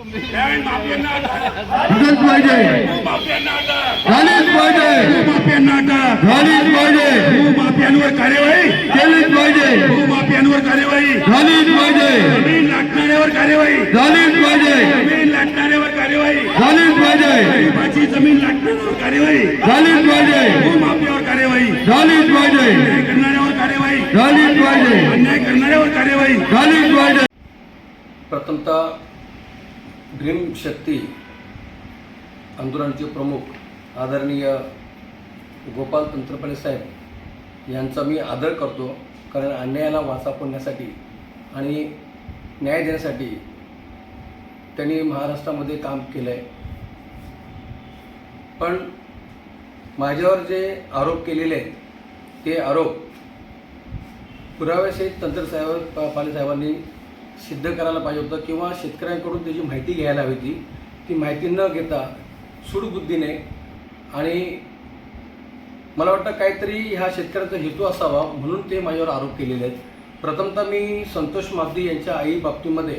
अटक पाहिजे झालीच ज़मीन लाटणाऱ्यावर कार्यवाही झालीच पाहिजे ज़मीन लाटणाऱ्यावर कार्यवाही झालीच पाहिजे गरिबाची ज़मीन लाटणाऱ्यावर कार्यवाही झालीच पाहिजे भूमाफियावर कार्यवाही झालीच पाहिजे अन्याय करणाऱ्यावर कार्यवाही झालीच पाहिजे अन्याय करणाऱ्यावर कार्यवाही झालीच पाहिजे प्रथमतः ड्रीम शक्ती आंदोलनाचे प्रमुख आदरणीय गोपाल तंत्रपणे साहेब यांचा मी आदर करतो. कारण अन्यायाला वाचा फोडण्यासाठी आणि न्याय देण्यासाठी त्यांनी महाराष्ट्रामध्ये काम केलं आहे पण माझ्यावर जे आरोप केलेले आहेत ते आरोप पुराव्यासहित तंत्र साहेब पाले साहेबांनी सिद्ध करायला पाहिजे होतं किंवा शेतकऱ्यांकडून त्याची माहिती घ्यायला हवी होती. ती माहिती न घेता सुडबुद्धीने आणि मला वाटतं काहीतरी ह्या शेतकऱ्याचा हेतू असावा म्हणून ते माझ्यावर आरोप केलेले आहेत. प्रथमतः मी संतोष मागदी यांच्या आई बाबतीमध्ये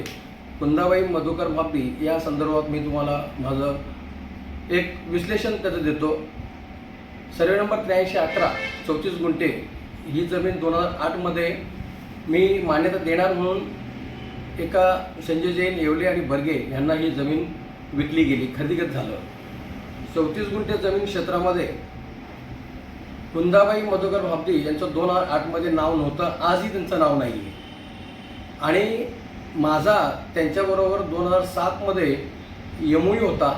कुंदाबाई मधुकर मागदी या संदर्भात मी तुम्हाला माझं एक विश्लेषण त्याचं देतो. सर्वे नंबर त्र्याऐंशी अकरा चौतीस गुंठे ही जमीन दोन हजार आठमध्ये मी मान्यता देणार म्हणून एका संजय जैन येवले आणि बर्गे यांना ही जमीन विकली गेली खरेदीगत झालं. चौतीस गुंठे जमीन क्षेत्रामध्ये कुंदाबाई मधुकर भाबदी यांचं दोन हजार आठमध्ये नाव नव्हतं आजही त्यांचं नाव नाही आहे आणि माझा त्यांच्याबरोबर दोन हजार सातमध्ये यमुई होता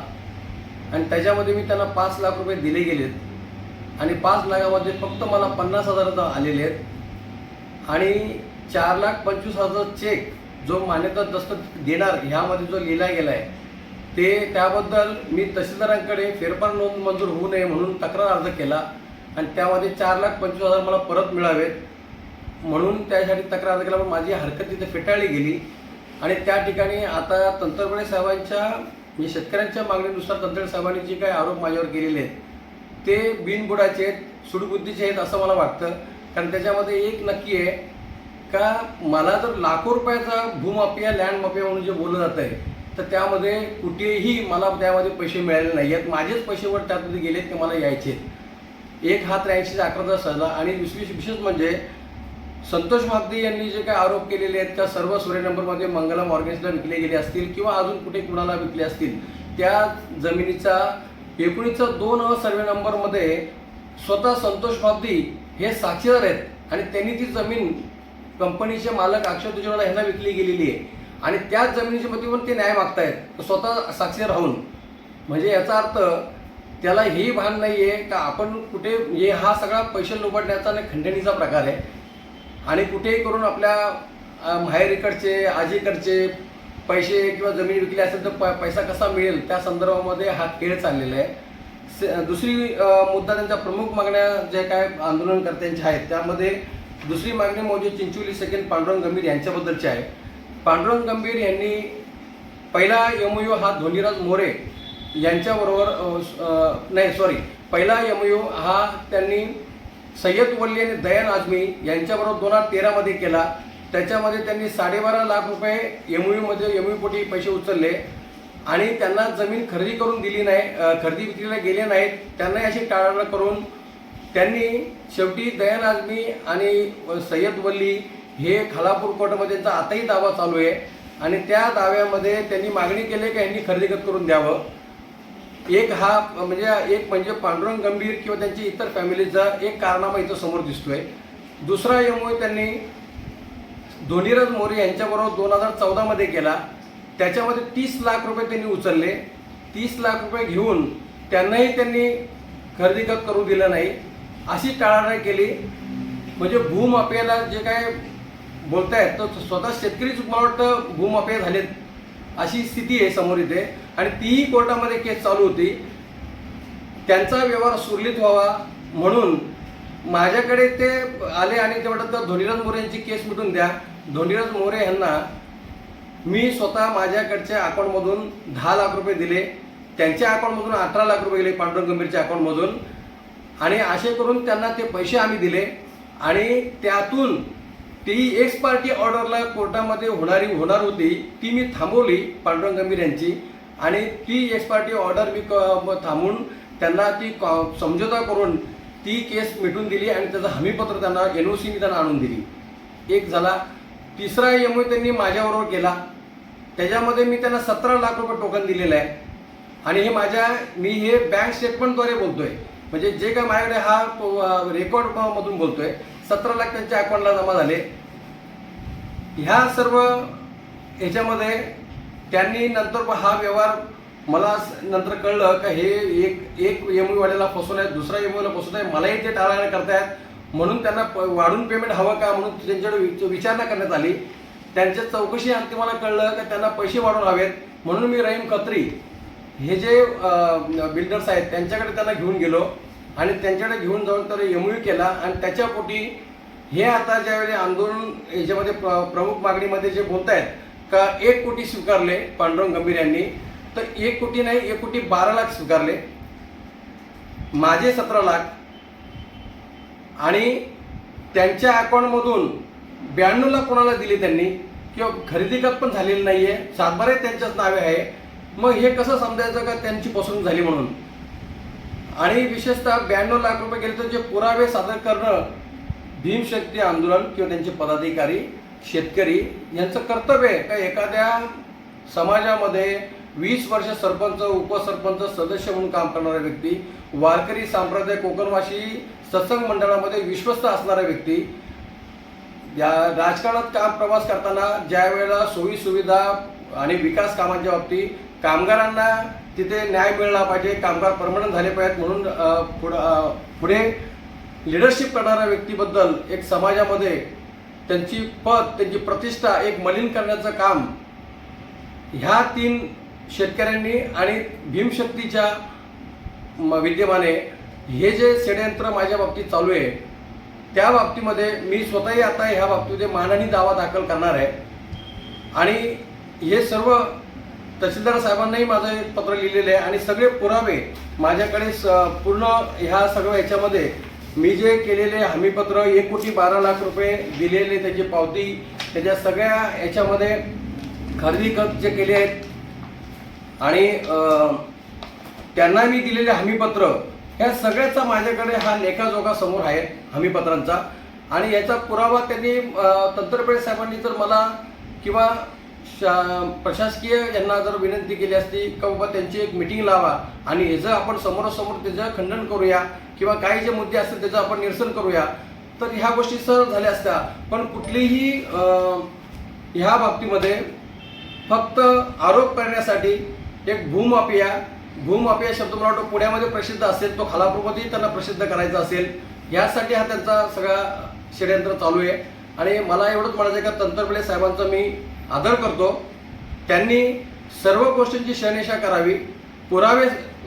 आणि त्याच्यामध्ये मी त्यांना पाच लाख रुपये दिले गेलेत. आणि पाच लाखामध्ये फक्त मला पन्नास हजार आलेले आहेत. आणि चार लाख पंचवीस हजार चेक जो मान्यता दस्तक देणार ह्यामध्ये जो लिहिला गेला आहे ते त्याबद्दल मी तहसीलदारांकडे फेरफार नोंद मंजूर होऊ नये म्हणून तक्रार अर्ज केला आणि त्यामध्ये चार लाख पंचवीस हजार मला परत मिळावेत म्हणून त्यासाठी तक्रार अर्ज केला. पण माझी हरकत तिथे फेटाळली गेली आणि त्या ठिकाणी आता तंत्रपणे साहेबांच्या म्हणजे शेतकऱ्यांच्या मागणीनुसार तंत्रपणे साहेबांनी जे काही आरोप माझ्यावर केलेले आहेत ते बिनबुडाचे आहेत सुडबुद्धीचे आहेत असं मला वाटतं. कारण त्याच्यामध्ये एक नक्की आहे का मला जर लाखो रुपयाचा भूमाफिया लँड माफिया म्हणून जे बोललं जात आहे तर त्यामध्ये कुठेही मला त्यामध्ये पैसे मिळाले नाही आहेत माझेच पैसे वर त्यामध्ये गेलेत ते मला यायचे. आहेत एक हा त्र्याऐंशीचा अकराचा सहला आणि विशेष विशेष म्हणजे संतोष मागदी यांनी जे काही आरोप केलेले आहेत त्या सर्व सूर्य नंबरमध्ये मंगलम ऑर्गन्सला विकले गेले असतील किंवा अजून कुठे कुणाला विकले असतील त्या जमिनीचा एकोणीसचा दोन अ सर्वे नंबरमध्ये स्वतः संतोष मागदी हे साक्षीदार आहेत आणि त्यांनी ती जमीन कंपनीचे मालक अक्षय तुजवाला ह्यांना विकली गेलेली आहे. आणि त्याच जमिनीच्या मध्ये पण ते न्याय मागतायत. स्वतः साक्षी राहून. म्हणजे याचा अर्थ त्याला हे भान नाही आहे का आपण कुठे हे हा सगळा पैसे लुबडण्याचा आणि खंडणीचा प्रकार आहे. आणि कुठेही करून आपल्या माहेरीकडचे आजीकडचे पैसे किंवा जमीन विकली असेल तर प- पैसा कसा मिळेल? त्या संदर्भामध्ये हा खेळ चाललेला आहे. दुसरी मुद्दा त्यांच्या प्रमुख मागण्या जे काय आंदोलनकर्त्यांच्या आहेत त्यामध्ये दुसरी मागणी म्हणजे चिंचोली सेकंड पांडुरंग गंभीर यांच्याबद्दलची आहे. पांडुरंग गंभीर यांनी पहिला यमयू हा धोनीराज मोरे यांच्याबरोबर नाही सॉरी पहिला यमयू हा त्यांनी सय्यद वल्ली आणि दयान आझमी यांच्याबरोबर दोन हजार तेरामध्ये केला. त्याच्यामध्ये त्यांनी साडेबारा लाख रुपये एमयूमध्ये एमयू पोटी पैसे उचलले आणि त्यांना जमीन खरेदी करून दिली नाही खरेदी विक्रीला गेले नाहीत. त्यांनाही अशी टाळाटाळ करून त्यांनी शेवटी दयान आजमी आणि सय्यद वल्ली हे खालापूर कोर्टामध्ये त्यांचा आताही दावा चालू आहे. आणि त्या दाव्यामध्ये त्यांनी मागणी केली की यांनी खरेदीगत करून द्यावं. एक हा म्हणजे एक म्हणजे पांडुरंग गंभीर किंवा त्यांची इतर फॅमिलीचा एक कारनामा इथं समोर दिसतोय. दुसरा यामुळे त्यांनी धोनीराज मोरे यांच्याबरोबर दोन हजार चौदामध्ये केला. त्याच्यामध्ये तीस लाख रुपये त्यांनी उचलले. तीस लाख रुपये घेऊन त्यांनाही त्यांनी खरेदीगत करू दिलं नाही. अशी टाळाटाळ केली. म्हणजे भूमाफियाला जे काय बोलतायत तर स्वतः शेतकरीच मला वाटतं भूमाफिया झालेत अशी स्थिती आहे समोर इथे. आणि तीही कोर्टामध्ये केस चालू होती. त्यांचा व्यवहार सुरळीत व्हावा म्हणून माझ्याकडे ते आले आणि ते म्हणतात तर धोनीराज मोरे यांची केस मिटून द्या. धोनीराज मोरे यांना मी स्वतः माझ्याकडच्या अकाउंटमधून दहा लाख रुपये दिले. त्यांच्या अकाउंटमधून अठरा लाख रुपये गेले पांडुरंग गंभीरच्या अकाउंटमधून. आणि असे करून त्यांना ते पैसे आम्ही दिले. आणि त्यातून ती एक्स पार्टी ऑर्डरला कोर्टामध्ये होणारी होणार होती ती मी थांबवली पांडुरंग गंभीर यांची. आणि ती एक्स पार्टी ऑर्डर मी थांबून त्यांना ती कॉ- समझोता करून ती केस मिटून दिली आणि त्याचं हमीपत्र त्यांना एन ओ सीने त्यांना आणून दिली. एक झाला. तिसरा एम त्यांनी माझ्याबरोबर केला. त्याच्यामध्ये मी त्यांना सतरा लाख रुपये टोकन दिलेलं आहे. आणि हे माझ्या मी हे बँक स्टेटमेंटद्वारे बोलतोय. म्हणजे जे काय माझ्याकडे हा रेकॉर्ड मधून बोलतोय सतरा लाख त्यांच्या अकाउंटला जमा झाले. ह्या सर्व ह्याच्यामध्ये त्यांनी नंतर हा व्यवहार मला स- नंतर कळलं का हे एक एक एमईवाल्याला फसवलं आहे दुसरा एम फसवत आहे मलाही ते टाळायला करतायत. म्हणून त्यांना प- वाढून पेमेंट हवं का? म्हणून त्यांच्याकडे विचारणा करण्यात आली. त्यांच्या चौकशी अंती मला कळलं का त्यांना पैसे वाढवून हवेत. म्हणून मी रहीम खत्री हे जे बिल्डर्स आहेत त्यांच्याकडे त्यांना घेऊन गेलो आणि त्यांच्याकडे घेऊन जाऊन तर एम केला आणि त्याच्या पोटी हे आता ज्यावेळी आंदोलन याच्यामध्ये प्र- प्रमुख मागणीमध्ये जे बोलत आहेत का एक कोटी स्वीकारले पांडुरंग गंभीर यांनी तर एक कोटी नाही एक कोटी बारा लाख स्वीकारले. माझे सतरा लाख आणि त्यांच्या अकाउंटमधून ब्याण्णवला कोणाला दिले त्यांनी? किंवा खरेदी खत पण झालेली नाही आहे सातबारे त्यांच्याच नावे आहे. मग हे कसं समजायचं का त्यांची फसवणूक झाली म्हणून? आणि विशेषतः ब्याण्णव लाख रुपये गेले तर जे पुरावे सादर करणं भीमशक्ती आंदोलन किंवा त्यांचे पदाधिकारी शेतकरी यांचं कर्तव्य आहे का एखाद्या समाजामध्ये वीस वर्ष सरपंच उपसरपंच सदस्य म्हणून काम करणारा व्यक्ती वारकरी संप्रदाय कोकणवासी सत्संग मंडळामध्ये विश्वस्त असणारा व्यक्ती या राजकारणात काम प्रवास करताना ज्या वेळेला सोयी सुविधा आणि विकास कामांच्या बाबतीत कामगारांना तिथे न्याय मिळाला पाहिजे कामगार परमनंट झाले पाहिजेत म्हणून पुढं पुढे लिडरशिप करणाऱ्या व्यक्तीबद्दल एक समाजामध्ये त्यांची पद त्यांची प्रतिष्ठा एक मलिन करण्याचं काम ह्या तीन शेतकऱ्यांनी आणि भीमशक्तीच्या विद्यमाने हे जे षडयंत्र माझ्या बाबतीत चालू आहे त्या बाबतीमध्ये मी स्वतःही आता ह्या बाबतीमध्ये मानहानी दावा दाखल करणार आहे. आणि हे सर्व तहसीलदार साहेबांनाही माझं एक पत्र लिहिलेलं आहे आणि सगळे पुरावे माझ्याकडे स पूर्ण ह्या सगळ्या ह्याच्यामध्ये मी जे केलेले हमीपत्र एक कोटी बारा लाख रुपये दिलेले त्याची पावती त्याच्या सगळ्या ह्याच्यामध्ये खरेदी खत जे केले आहेत आणि त्यांना मी दिलेले हमीपत्र ह्या सगळ्याचा माझ्याकडे हा लेखाजोखा समोर आहे हमीपत्रांचा. आणि याचा पुरावा त्यांनी तंत्रपेठ साहेबांनी जर मला किंवा शा- प्रशासकीय यांना जर विनंती केली असती का बाबा त्यांची एक मिटिंग लावा आणि याचं आपण समोरासमोर त्याचं खंडन करूया किंवा काही जे मुद्दे असतील त्याचं आपण निरसन करूया तर ह्या गोष्टी सर झाल्या असत्या. पण कुठलीही ह्या बाबतीमध्ये फक्त आरोप करण्यासाठी एक भूमाफिया भूमाफिया शब्द मला वाटतं पुण्यामध्ये प्रसिद्ध असेल तो खालापूरमध्ये त्यांना प्रसिद्ध करायचा असेल यासाठी हा त्यांचा सगळा षडयंत्र चालू आहे. आणि मला एवढंच म्हणायचं आहे का तंत्रपिळे साहेबांचं मी आदर करतो. त्यांनी सर्व गोष्टींची शहनिशा करावी पुरावे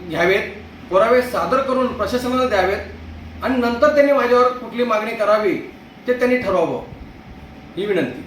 घ्यावेत पुरावे सादर करून प्रशासनाला द्यावेत आणि नंतर त्यांनी माझ्यावर कुठली मागणी करावी ते त्यांनी ठरवावं. ही विनंती.